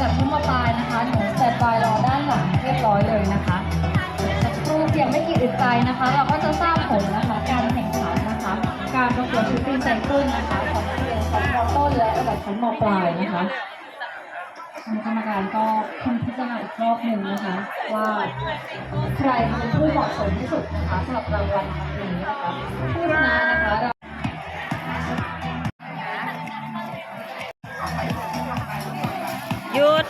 หลังขึ้นมาปลายนะคะหนูสแตนบายรอด้านหลังเรียบร้อยเลยนะคะสักครู่เพียงไม่กี่อึดใจนะคะ เราก็จะทราบผลนะคะการแข่งขันนะคะ การประกวดชุดรีไซเคิลนะคะของเรียนชั้นมต้นและระดับชั้นมปลายนะคะกรรมการก็คงพิจารณาอีกรอบหนึ่งนะคะ ว่าใครเป็นผู้เหมาะสมที่สุดนะคะสำหรับรางวัลครั้งนี้นะคะผู้ชนะนะคะ หยุด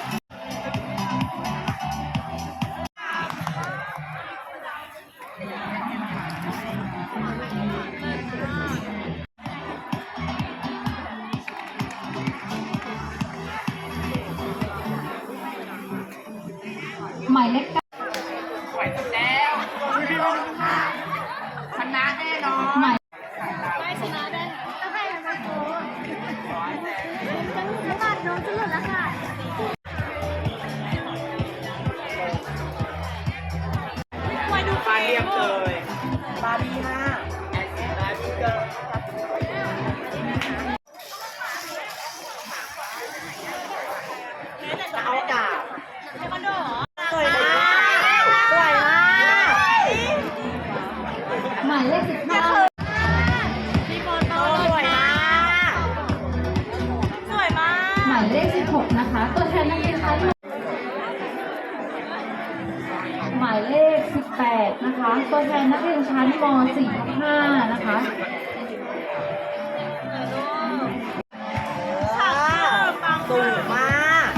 หมายเลข จะเอากาบสวยมากสวยมากหมายเลขสิบห้าพี่โมโตสวยมากสวยมาก หมายเลขสิบหกนะคะ ตัวแทนนักเรียนชั้นหมายเลข สิบแปดนะคะ ตัวแทนนักเรียนชั้นมสี่ทับห้านะคะสูงมาก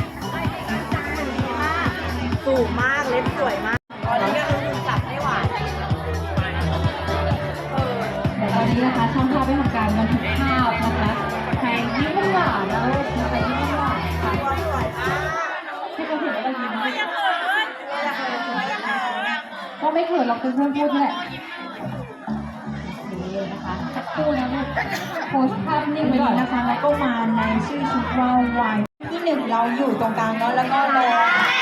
สูงมาก เล็บสวยมาก ตอนนี้ก็คือจับไม่ไหวเดี๋ยวตอนนี้นะคะช่างภาพได้ทำการบันทึกภาพ ก็ไม่เขินเราเป็นเพื่อนพูดนี่แหละนี่นะคะสักครู่นะลูกโพสต์ภาพนิ่งไว้ก่อนนะคะ แล้วก็มาในชื่อชุดว่าวายที่หนึ่งเราอยู่ตรงกลางเนาะแล้วก็รองรองอันดับที่หนึ่งแลง